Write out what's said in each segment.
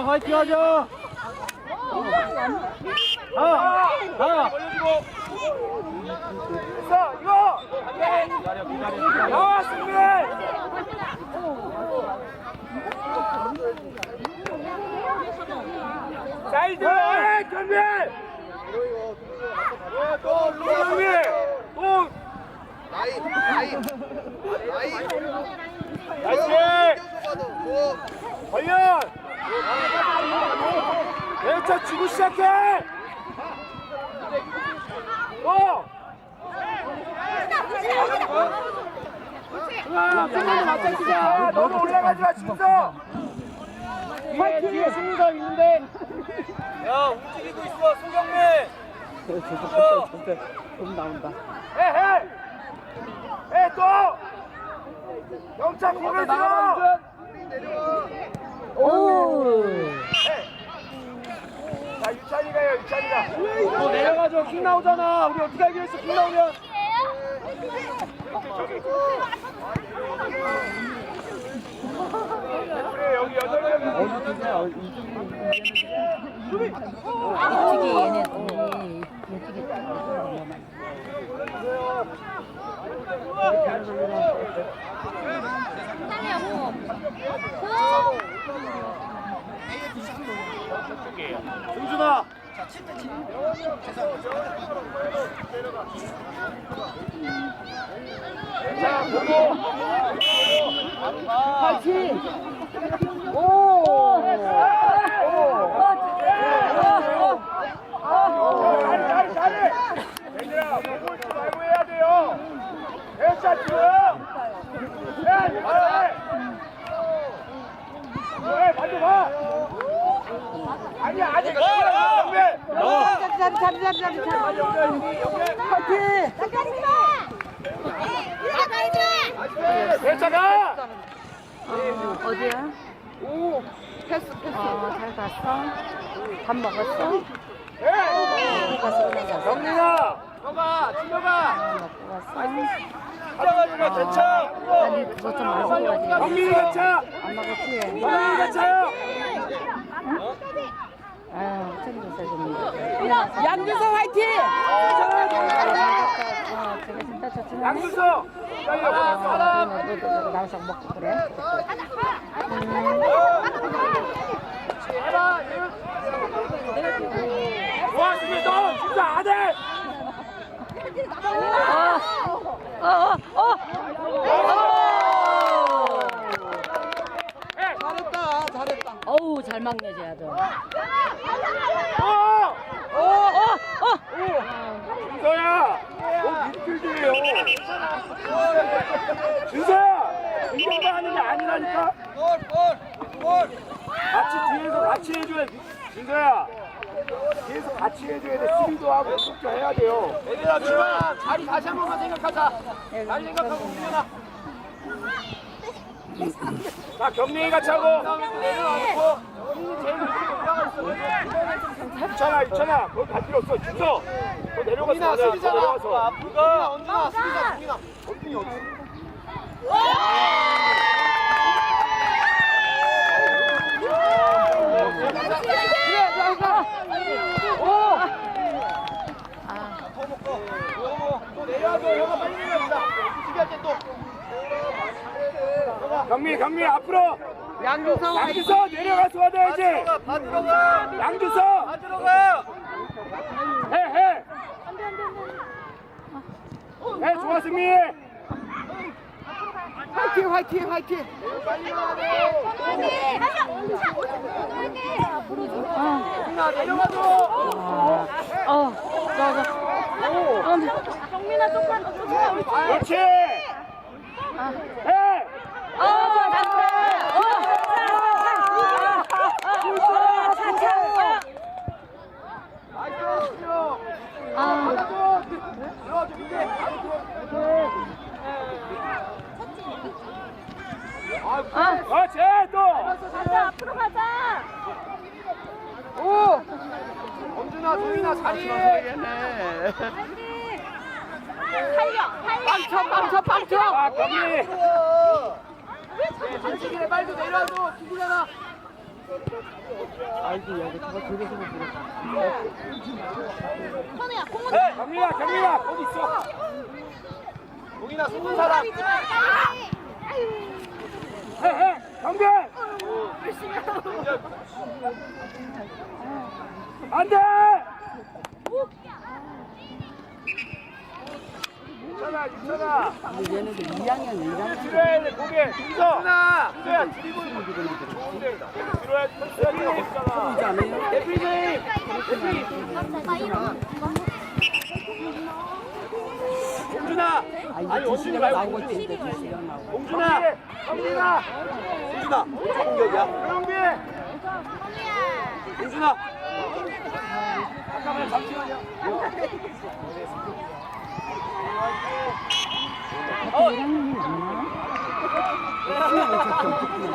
화이팅 하자. 아, 아. 됐어 이거. 나와 승민 사이드 경비. 경비. 또 나이 나이. 나이 다시 봐도 뭐 왼쪽 주고 시작해. 또 맞짱 치자 너무 올라가지 마 진서 뒤에 승리가 있는데. 야 움직이고 있어 소경민. 좀 나온다. 해해 해또! 영창 보면 들어 오. 자 유찬이 가요 유찬이가 또 내려가죠. 킥 나오잖아. 우리 어떻게 하기로 했어? 킥 나오면. 그래 여기 여덟 명 이쪽에 얘네들이 이쪽에 딱 승준아 자 보고. 파이팅. 오. 잘해 잘해 잘해 얘들아 보고 있지 말고 해야 돼요 괜찮 지금 야 잘해 왜 반대 봐 아니야 아직 정배 잡이 잡이 잡이 잡이 잡이 괜찮아! 어디야? 오 패스 패스. 어 잘 갔어? 밥 먹었어? 정민아 들어가 들어가. 먹고 왔어? 들어가지마 괜찮아 아니 그것 좀안 먹어야지. 정민이 괜찮아 안 먹었지? 정민이 괜찮아요 아유 챙겨서 좀 양규서 화이팅! 어 진짜 좋지만 양수서 너도 나와서 먹고 그래? 고맙습니다. 너 진짜 안해. 잘했다, 잘했다. 어우 잘 막네 쟤도 어! 어 어 어. 준서야. 너 미필드예요. 준서야 이거가 하는 게 아니라니까. 같이 뒤에서 같이 해줘야 돼. 준서야 뒤에서 같이 해줘야 돼. 수비도 하고 공격도 해야 돼요. 얘들아 주마 자리 다시 한 번만 생각하자. 자리 생각하고 움직여라. 자 경민이가 차고 내려놓고. 유찬아 유찬아 거기 갈 필요 없어. 준서 너 내려가서 내려가서. 누가 언제나 수비자 경민아. 경민이 어디 경민 경민 앞으로. 양규서 양주서 내려가서 받아야지. 다 들어가 양주서 다 들어가 해해. 해 좋아 승리 화이팅, 화이팅, 화이팅! 승아 내려가줘 어 저거 그렇지. 해. 어 잘한다 어 차차 아 그렇지 또 오! 엄준아 동민아 자리 빵쳐, 빵쳐, 빵쳐! 아 경민 한식이네, 빨리 내려와줘. 누구잖아. 현우야 공은 네, 경민아, 경민아, 거기 있어. 동인아 숨은 사람. 해, 해, 경빈. 안 돼. 괜찮아. 근데 얘네들 2학년 1학년 들어야 돼, 고개. 인서야, 드리블. 좋은데. 들어야 돼. 들어야 되잖아. 이지 않아요? 대피님. 대피. 공준아. 아니, 원준이 말고 나오고 공준아. 경민아. 공준아 공격이야. 조용히. 공준아. 잠깐만, 잠시만요. 학교 1학년이 맞나? 하나 왜 저렇게 어떻게 건이.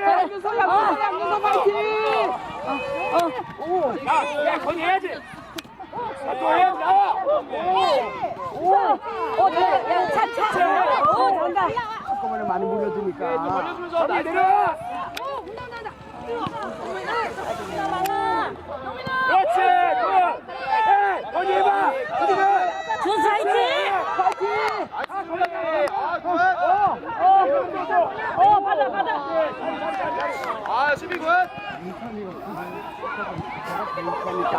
양준서 양준서 양준서 파이팅! 야, 야, 건이 해야지. 자, 또 해야지. 나와. 어 네. 야차차 어 간다 한꺼번에 많이 물려주니까 걸려주면서 건이 내려와. 그렇지. 굿. 해. 건이 해봐. 건이는. 준수 화이팅 아, 건이. 아, 굿. 어 어, 받아 받아 아 수비 굿.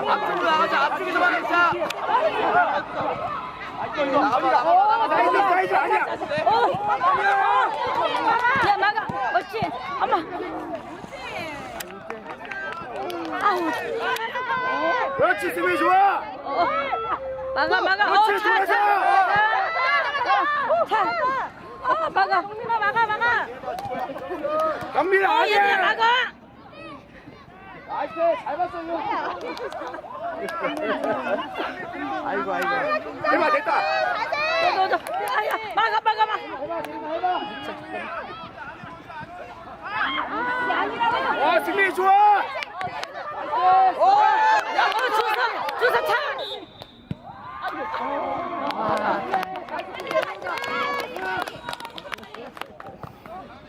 앞쪽으로 나가자. 나가봐 나가봐. 사이드, 사이드 아니야. 야 막아 옳지 엄마 아우 그렇지, 수비 좋아. 어. 막아 막아 그렇지, 들어가자. 어차차 어, 막아 막아 막아 어 얘들아 아니야. 막아 나이스, 잘 봤어, 이거. 아이고. 아이고 해봐, 됐다. 너너 아야 막아 막아 막아 와, 승리 좋아. 어 준수 준수 차.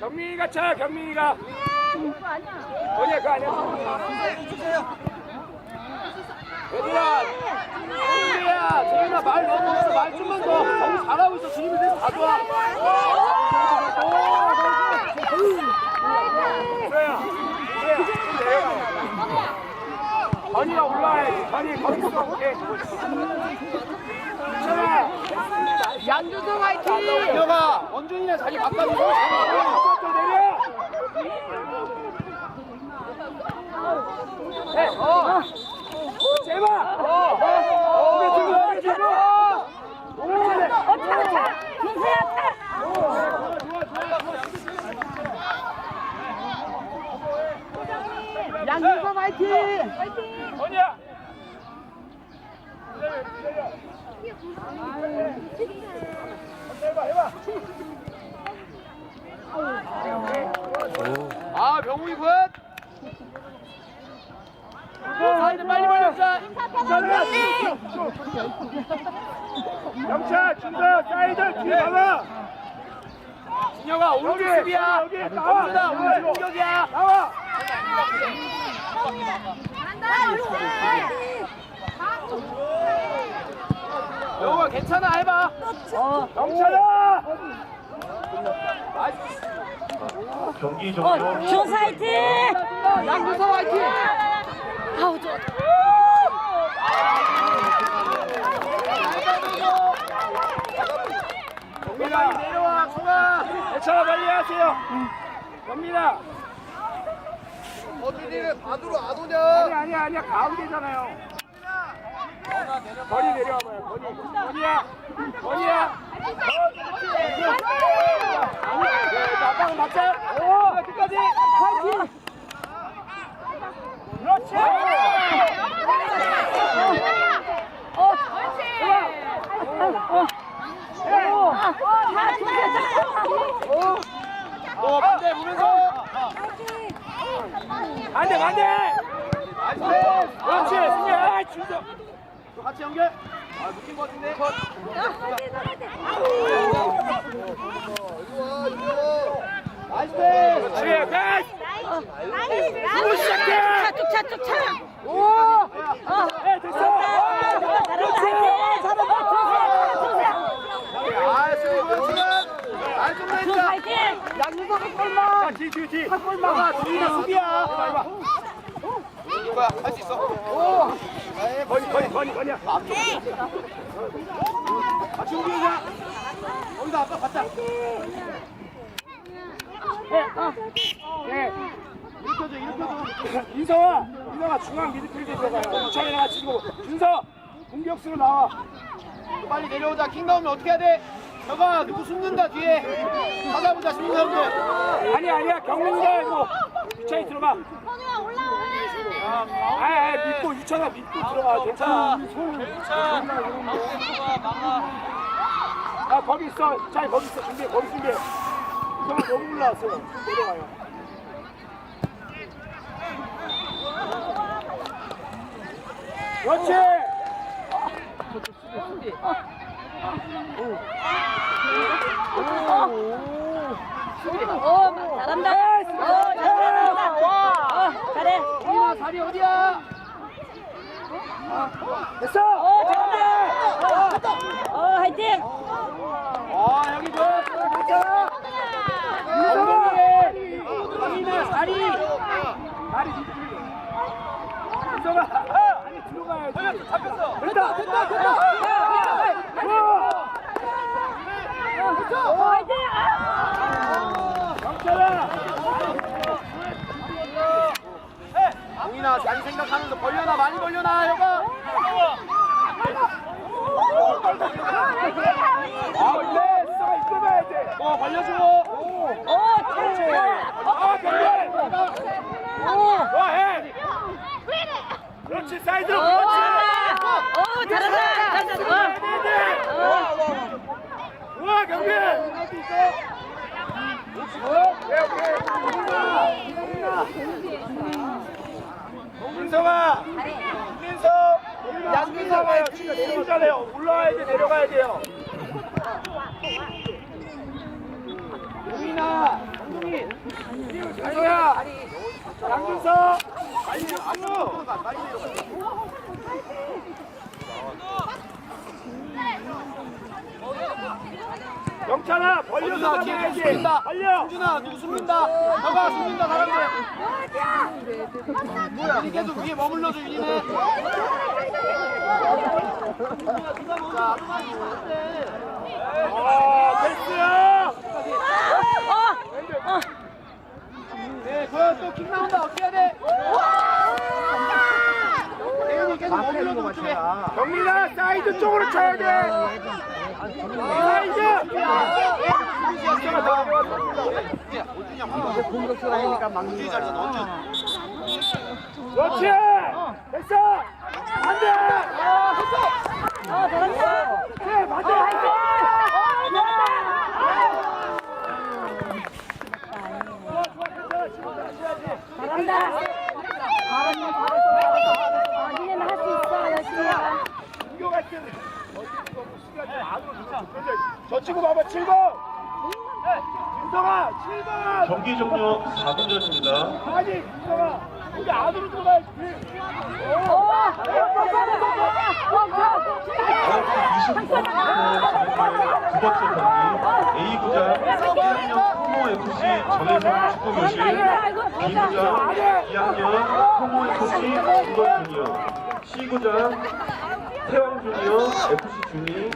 경민이가 차, 경민이가. 건이야, 그거 아니야. 얘들아, 승리야, 재윤아 말 너무 없어, 말 좀만 더. 너무 잘하고 있어, 지금이 돼서 다 좋아. 그래야. 건이가 올라와야지, 건이 거기 있어, 오케이. 양준서 파이팅! 민혁아 원준이랑 자리 바꿔주고. 좀 내려. 해, 어. 제발. 어. 어. 우리 들고, 우리 들고. 어차차 준수야 차 양준서 파이팅! 건이야. 해봐, 해봐. 아 병욱이 굿. 사이드 빨리 합시다. 영차, 준서, 사이드, 뒤에 나와. 진혁아 오른쪽 수비야. 여기, 여기, 나와. 오른쪽 공격이야. 나와. 영욱아 괜찮아 해봐. 영차야. 경기 어 종료. 준수 화이팅 양준서 파이팅! 아우 저 경민아, 내려와, 송아. 괜찮아, 빨리 하세요. 경민아. 어디를 받으러 안 오냐? 아니, 아니, 아니야. 가운데잖아요. 거리 내려와봐요, 거리. 거리야. 거리야. 나방 맞자. 오, 끝까지. 파이팅. 그렇지. 너 반대 보면서. 반대, 반대. 그렇지, 승리. 아. 또 같이 연결. 아, 느낀 것 같은데? 컷! 이리와, 이리와! 나이스 패스! 그렇지, 패스! 나이스! 시작해! 쫓아, 쫓아, 쫓아! 예, 됐어! 그렇지! 잘한다! 양준석은 골망! 야, 뒤, 뒤, 뒤! 골망! 아, 둘이나 수비야! 할수 있어! 오! 거리, 거리, 거리, 거리야. 아, 준비자. 거기다 아빠 갔다. 네. 일으켜줘, 일으켜줘. 인서와, 인서가 중앙 미드필드에 들어가요. 우창이 나가 치고. 준서, 공격수로 나와. 빨리 내려오자. 킹 나오면 어떻게 해야 돼? 저가 누구 숨는다 뒤에. 찾아보자 숨는 사람들. 아니야, 아니야. 경민이가 이거. 유창이 들어가. 아, 아, 믿고, 유창아 믿고 들어가. 괜찮아. 아, 거기 있어. 자, 거기 있어. 준비, 거기 준비. 유창아 너무 올라왔어요. 내려가요. 그렇지! 어, 잘한다. 어, 잘한다. 어, 잘해. 동민아 자리 어디야? 됐어! 어, 잘한다. 어, 화이팅. 아, 여기 좋아. 괜찮아. 엉덩이에 동민아 다리. 다리. 민서가 안에 들어가야지. 잡혔어. 됐다, 됐다, 됐다. 어, 화이팅. 아. 경찰아. 동 민아 자리 생각하면서 벌려놔 많이 벌려놔 여가. 아, 돼. 어 벌려줘. 어, 잘해. 아, 경찰. 좋아, 해. 그렇지, 사이드로. 어, 그렇지. 잘한다. 어, 잘한다. 잘한다. 어. 우와 경빈! 민성아! 민성! 양민성아요 지금 내려오잖아요 올라와야 돼 내려가야 돼요 용민아! 정동이! 민서야! 양민성! 빨리 내려가 빨리 내려가 영찬아 벌려서 벌려놔 뒤에 가야지 숨는다. 벌려 준아 누구 숨는다. 너가 숨는다 사람들. 윤이 계속 위에 머물러줘 윤이는. 자, 아 어, 어. 네, 그거 또킥 나온다. 어떻게 해야 돼? 대윤이 계속 머물러줘 그쪽에. 경민아 사이드 쪽으로 쳐야 돼 공격수가 하니까 막는 거야. 그렇지 됐어 안돼 어, 잘한다. 네 맞아 어, 좋아 좋아 괜찮아 지금 다시 해야지 잘한다. 잘한다. 잘했어. 어, 니네는 할 수 있어. 열심히 해. 공격할 때는 저 친구 봐봐 7번 김성아 7번 경기 종료 4분 전입니다. 아니 김성아 우리 안으로 들어가야지 어, 다음 주 29분 두 번째 경기 A구장 1학년 홍모FC 전해성 축구교실 B구장 2학년 홍모FC 중건 주니어 C구장 태왕 주니어 FC 주니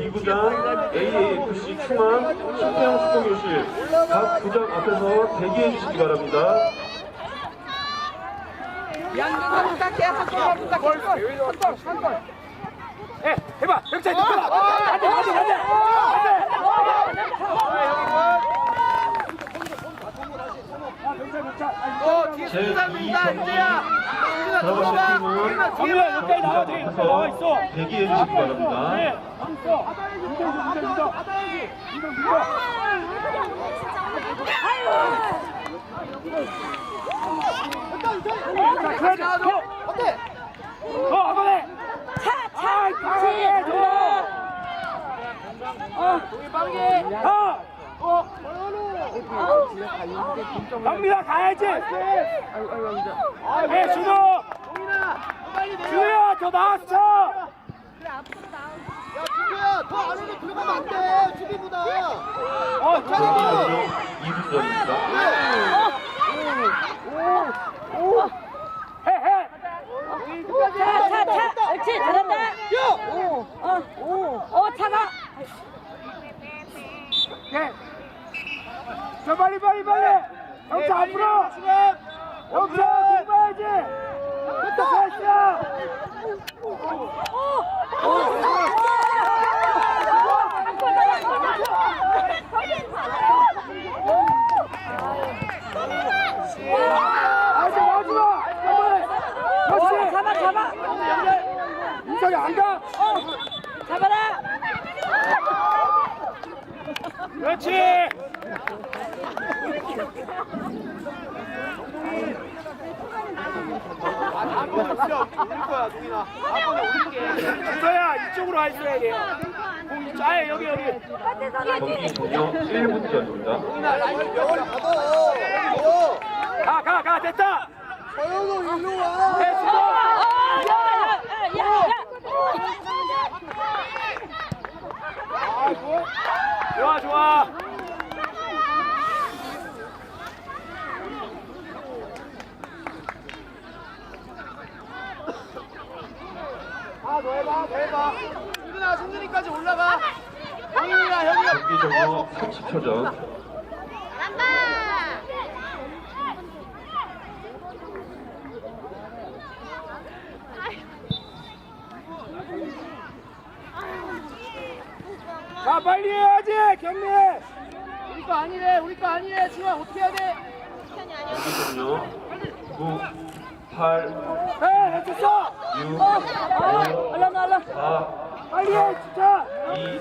D구장 AAFC 충암 신태영 축구교실 각 구장 앞에서 대기해 주시기 바랍니다. 해 해봐 영찬 들어가 안돼 안돼 안돼 안돼 제 2경기 들어가실 팀은 정민아 여기까지 나와 돼 여기 나와 있어. 대기해 주시기 바랍니다. 네. 있어 인정 인정 인정 인정 인정 자 그래야지 어때? 더 아버네 차, 차. 아이 강하게 더 동이 빠르게. 어! 어! 강민아 가야지! 아, 왜 준호! 동민아, 너 빨리 내려. 준호야 더 나왔어! 야, 준호야, 더 안으로 들어가면 안 돼. 수비보다. 어, 경기 종료 2분 점입니다. 해해 차, 차, 차. 옳지, 잘한다. 오, 어, 오, 어, 차가. 네. 저 빨리 빨리 빨리. 영차 앞으로. 영차 공부해야지. 됐다 패스야 아직 어, 그렇지. 잡아, 잡아. 인석이 안가. 잡아라. 그렇지 한번 없어. 거야, 이쪽으로 와 있어야 돼요 공이 짜요 여기 여기 종료 1분 전입니다. 받아. 가가 가 됐다 서현우, 일로 와. 어, 야. 좋아 좋아 아, 너 해 봐, 너 해봐. 승준아, 승준이까지 올라가. 형이랑 경기 종료 30초 전. 자 빨리 해야지 경례 우리 거 아니래, 우리 거 아니래. 지금 어떻게 해야 돼? 경기 종료 9, 8, 해 해줬어 6, 얼른, 얼른. 5, 4, 빨리 해 진짜 2,